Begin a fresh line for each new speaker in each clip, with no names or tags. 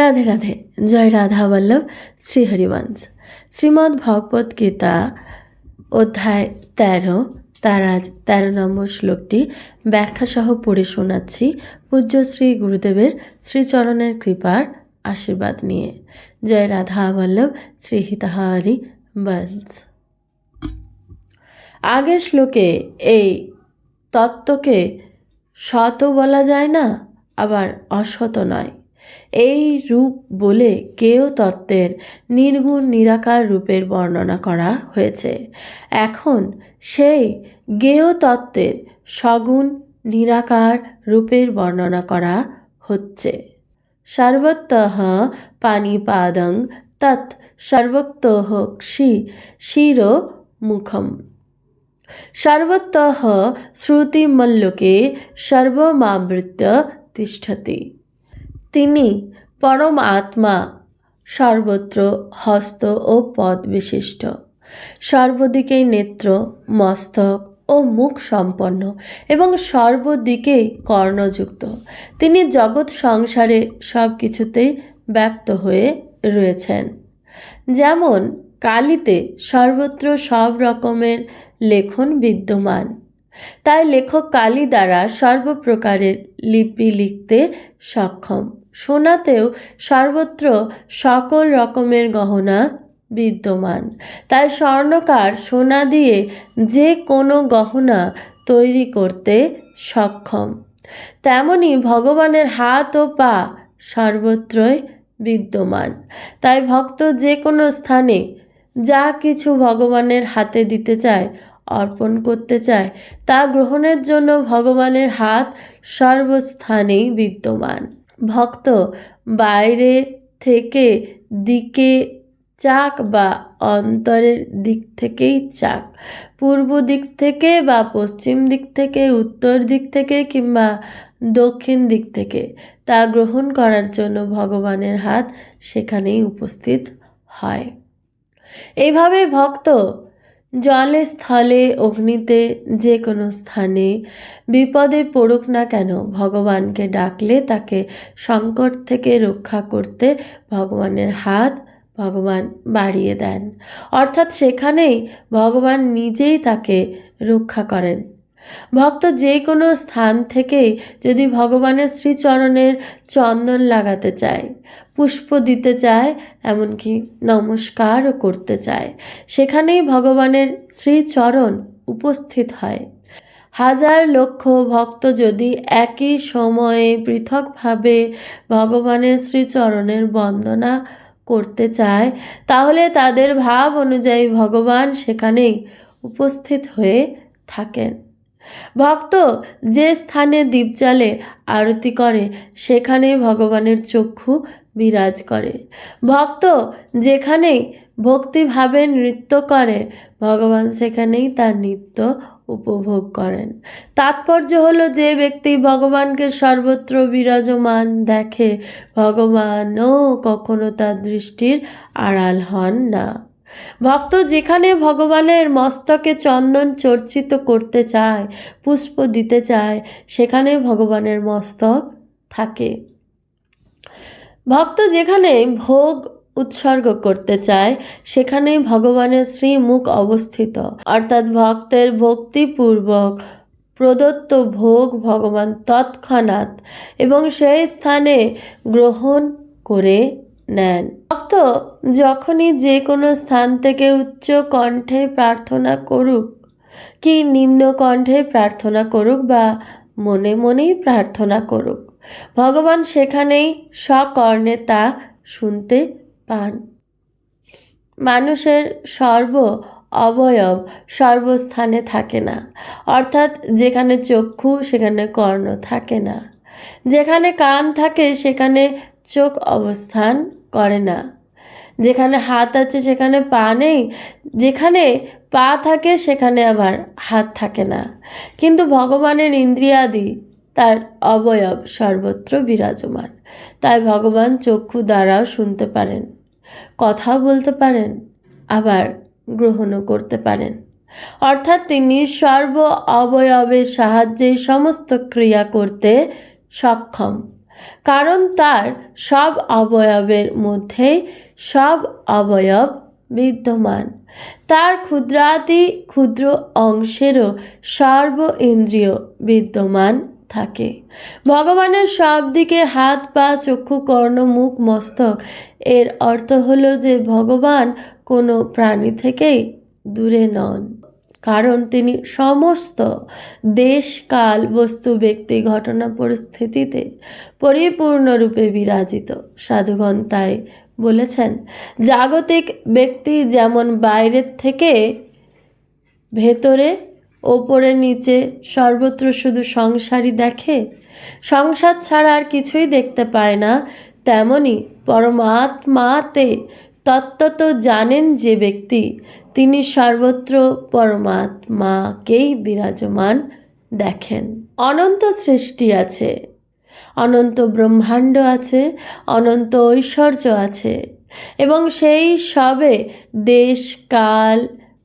রাধে রাধে। জয় রাধা বল্লভ শ্রীহরিবংশ শ্রীমদ্ ভগবত গীতা অধ্যায় তেরো, তার আজ তেরো নম্বর শ্লোকটি ব্যাখ্যাসহ পড়ে শোনাচ্ছি। পূজ্য শ্রী গুরুদেবের শ্রীচরণের কৃপার আশীর্বাদ নিয়ে। জয় রাধা বল্লভ, শ্রী হিতাহারি বংশ। আগের শ্লোকে এই তত্ত্বকে শত বলা যায় না, আবার অসত নয়। এই রূপ বলে কেয় তত্ত্বের নির্গুণ নিরাকার রূপের বর্ণনা করা হয়েছে। এখন সেই জ্ঞেয় তত্ত্বের সগুণ নিরাকার রূপের বর্ণনা করা হচ্ছে। সর্বতঃ পানিপাদং তৎ সর্বতঃ ক্ষি শির মুখম। সর্বতঃ শ্রুতিমল্লোকে সর্বমাবৃত্য তিষ্ঠতি। তিনি পরম আত্মা, সর্বত্র হস্ত ও পদ বিশিষ্ট। সর্বদিকেই নেত্র, মস্তক ও মুখ সম্পন্ন এবং সর্বদিকেই কর্ণযুক্ত। তিনি জগৎ সংসারে সব কিছুতেই ব্যপ্ত হয়ে রয়েছেন। যেমন কালিতে সর্বত্র সব রকমের লেখন বিদ্যমান। তাই লেখক কালি দ্বারা সর্বপ্রকারের লিপি লিখতে সক্ষম। সোনাতেও সর্বত্র সকল রকমের গহনা বিদ্যমান। তাই স্বর্ণকার সোনা দিয়ে যে কোনো গহনা তৈরি করতে সক্ষম। তেমনি ভগবানের হাত ও পা সর্বত্রই বিদ্যমান। তাই ভক্ত যে কোনো স্থানে যা কিছু ভগবানের হাতে দিতে চায়, অর্পণ করতে চায়, তা গ্রহণের জন্য ভগবানের হাত সর্বস্থানেই বিদ্যমান। ভক্ত, বাইরে থেকে দিকে চাক বা অন্তরের দিক থেকেই চাক? পূর্ব দিক থেকে বা পশ্চিম দিক থেকে, উত্তর দিক থেকে কিংবা দক্ষিণ দিক থেকে? তা গ্রহণ করার জন্য ভগবানের হাত সেখানেই উপস্থিত হয়। এইভাবে ভক্ত জলে, স্থলে, অগ্নিতে যে কোনো স্থানে বিপদে পড়ুক না কেন, ভগবানকে ডাকলে তাকে সংকট থেকে রক্ষা করতে ভগবানের হাত ভগবান বাড়িয়ে দেন। অর্থাৎ সেখানেই ভগবান নিজেই তাকে রক্ষা করেন। ভক্ত যে কোনো স্থান থেকেই যদি ভগবানের শ্রীচরণের চন্দন লাগাতে চায়, পুষ্প দিতে চায়, এমনকি নমস্কারও করতে চায়, সেখানেই ভগবানের শ্রীচরণ উপস্থিত হয়। হাজার লক্ষ ভক্ত যদি একই সময়ে পৃথকভাবে ভগবানের শ্রীচরণের বন্দনা করতে চায়, তাহলে তাদের ভাব অনুযায়ী ভগবান সেখানেই উপস্থিত হয়ে থাকেন। ভক্ত যে স্থানে দীপ জ্বালে আরতি করে সেখানে ভগবানের চক্ষু বিরাজ করে। ভক্ত যেখানেই ভক্তিভাবে নৃত্য করে, ভগবান সেখানেই তার নৃত্য উপভোগ করেন। তাৎপর্য হলো যে ব্যক্তি ভগবানকে সর্বত্র বিরাজমান দেখে, ভগবানও কখনো তার দৃষ্টির আড়াল হন না। ভক্ত যেখানে ভগবানের মস্তকে চন্দন চর্চিত করতে চায়, পুষ্প দিতে চায়, সেখানে ভগবানের মস্তক থাকে। ভক্ত যেখানে ভোগ উৎসর্গ করতে চায় সেখানেই ভগবানের শ্রীমুখ অবস্থিত। অর্থাৎ ভক্তের ভক্তিপূর্বক প্রদত্ত ভোগ ভগবান তৎক্ষণাৎ এবং সেই স্থানে গ্রহণ করে নেন। ভক্ত যখনই যে কোনো স্থান থেকে উচ্চ কণ্ঠে প্রার্থনা করুক কি নিম্ন কণ্ঠে প্রার্থনা করুক বা মনে মনেই প্রার্থনা করুক, ভগবান সেখানেই সকর্ণে তা শুনতে পান। মানুষের সর্ব অবয়ব সর্বস্থানে থাকে না, অর্থাৎ যেখানে চক্ষু, সেখানে কর্ণ থাকে না। যেখানে কান থাকে, সেখানে চোখ অবস্থান করে না। যেখানে হাত আছে সেখানে পা নেই, যেখানে পা থাকে সেখানে আবার হাত থাকে না। কিন্তু ভগবানের ইন্দ্রিয়াদি তার অবয়ব সর্বত্র বিরাজমান। তাই ভগবান চক্ষু দ্বারাও শুনতে পারেন, কথাও বলতে পারেন, আবার গ্রহণও করতে পারেন। অর্থাৎ তিনি সর্ব অবয়বের সাহায্যে সমস্ত ক্রিয়া করতে সক্ষম। কারণ তার সব অবয়বের মধ্যে সব অবয়ব বিদ্যমান। তার ক্ষুদ্রাতি ক্ষুদ্র অংশেরও সর্ব ইন্দ্রিয় বিদ্যমান থাকে। ভগবানের সব দিকে হাত, পা, চক্ষু, কর্ণ, মুখ, মস্তক, এর অর্থ হলো যে ভগবান কোনো প্রাণী থেকেই দূরে নন। কারণ তিনি সমস্ত দেশ কাল বস্তু, ব্যক্তি, ঘটনা পরিস্থিতিতে পরিপূর্ণরূপে বিরাজিত। সাধুগণ তাই বলেছেন, জাগতিক ব্যক্তি যেমন বাইরের থেকে ভেতরে, ওপরে নিচে সর্বত্র শুধু সংসারই দেখে, সংসার ছাড়া আর কিছুই দেখতে পায় না, তেমনি পরমাত্মাতে তত্ত্বত জানেন যে ব্যক্তি, তিনি সর্বত্র পরমাত্মাকেই বিরাজমান দেখেন। অনন্ত সৃষ্টি আছে, অনন্ত ব্রহ্মাণ্ড আছে, অনন্ত ঐশ্বর্য আছে এবং সেই সবে দেশ, কাল,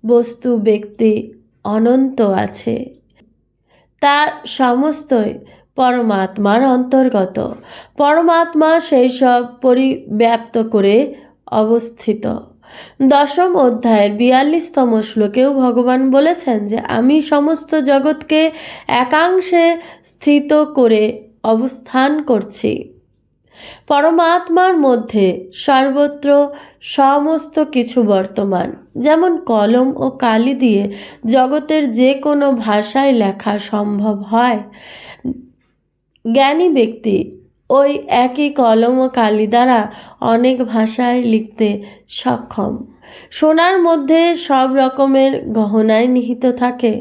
বস্তু, ব্যক্তি অনন্ত আছে। তা সমস্তই পরমাত্মার অন্তর্গত। পরমাত্মা সেই সব পরিব্যাপ্ত করে অবস্থিত। দশম অধ্যায়ের বিয়াল্লিশতম শ্লোকেও ভগবান বলেছেন যে, আমি সমস্ত জগৎকে একাংশে স্থিত করে অবস্থান করছি। পরমাত্মার মধ্যে সর্বত্র সমস্ত কিছু বর্তমান। যেমন কলম ও কালি দিয়ে জগতের যে কোনো ভাষায় লেখা সম্ভব হয়। জ্ঞানী ব্যক্তি ওই একই কলম ও কালি দ্বারা অনেক ভাষায় লিখতে সক্ষম। সোনার মধ্যে সব রকমের গহনায় নিহিত থাকে।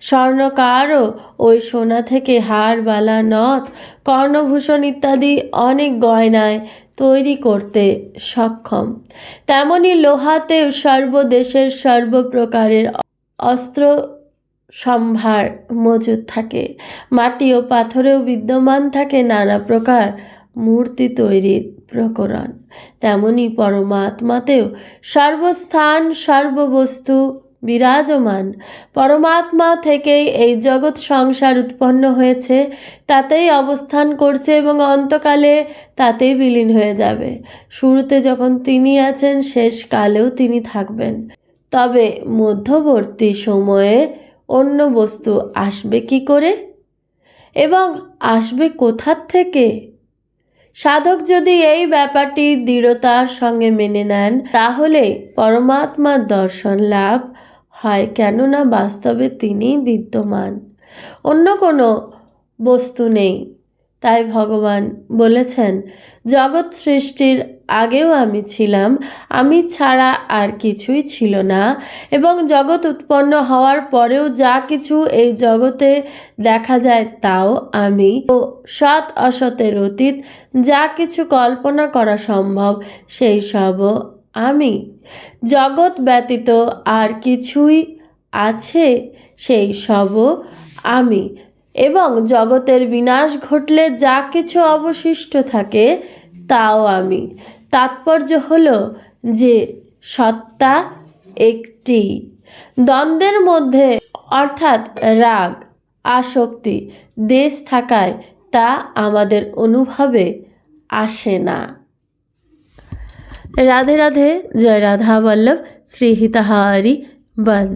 স্বর্ণকারও ওই সোনা থেকে হার, বালা, নথ, কর্ণভূষণ ইত্যাদি অনেক গয়নায় তৈরি করতে সক্ষম। তেমনি লোহাতেও সর্বদেশের সর্বপ্রকারের অস্ত্র সম্ভার মজুদ থাকে। মাটি ও পাথরেও বিদ্যমান থাকে নানা প্রকার মূর্তি তৈরির প্রকরণ। তেমনি পরমাত্মাতেও সর্বস্থান, সর্ববস্তু বিরাজমান। পরমাত্মা থেকেই এই জগৎ সংসার উৎপন্ন হয়েছে, তাতেই অবস্থান করছে এবং অন্তকালে তাতেই বিলীন হয়ে যাবে। শুরুতে যখন তিনি আছেন, শেষকালেও তিনি থাকবেন। তবে মধ্যবর্তী সময়ে অন্য বস্তু আসবে কি করে? এবং আসবে কোথার থেকে? সাধক যদি এই ব্যাপারটি দৃঢ়তার সঙ্গে মেনে নেন, তাহলে পরমাত্মার দর্শন লাভ হয় কেননা বাস্তবে তিনি বিদ্যমান। অন্য কোনো বস্তু নেই। তাই ভগবান বলেছেন, জগৎ সৃষ্টির আগেও আমি ছিলাম, আমি ছাড়া আর কিছুই ছিল না, এবং জগৎ উৎপন্ন হওয়ার পরেও যা কিছু এই জগতে দেখা যায় তাও আমি। ও সৎ অসতের অতীত, যা কিছু কল্পনা করা সম্ভব, সেই সবও আমি। জগৎ ব্যতীত আর কিছুই আছে, সেই সবও আমি। এবং জগতের বিনাশ ঘটলে যা কিছু অবশিষ্ট থাকে, তাও আমি। তাৎপর্য হলো যে সত্তা একটি। দ্বন্দ্বের মধ্যে, অর্থাৎ রাগ, আসক্তি, দেশ থাকায় তা আমাদের অনুভবে আসে না। রাধে রাধে, জয় রাধা বল্লভ শ্রী হিতাহারি বন্দ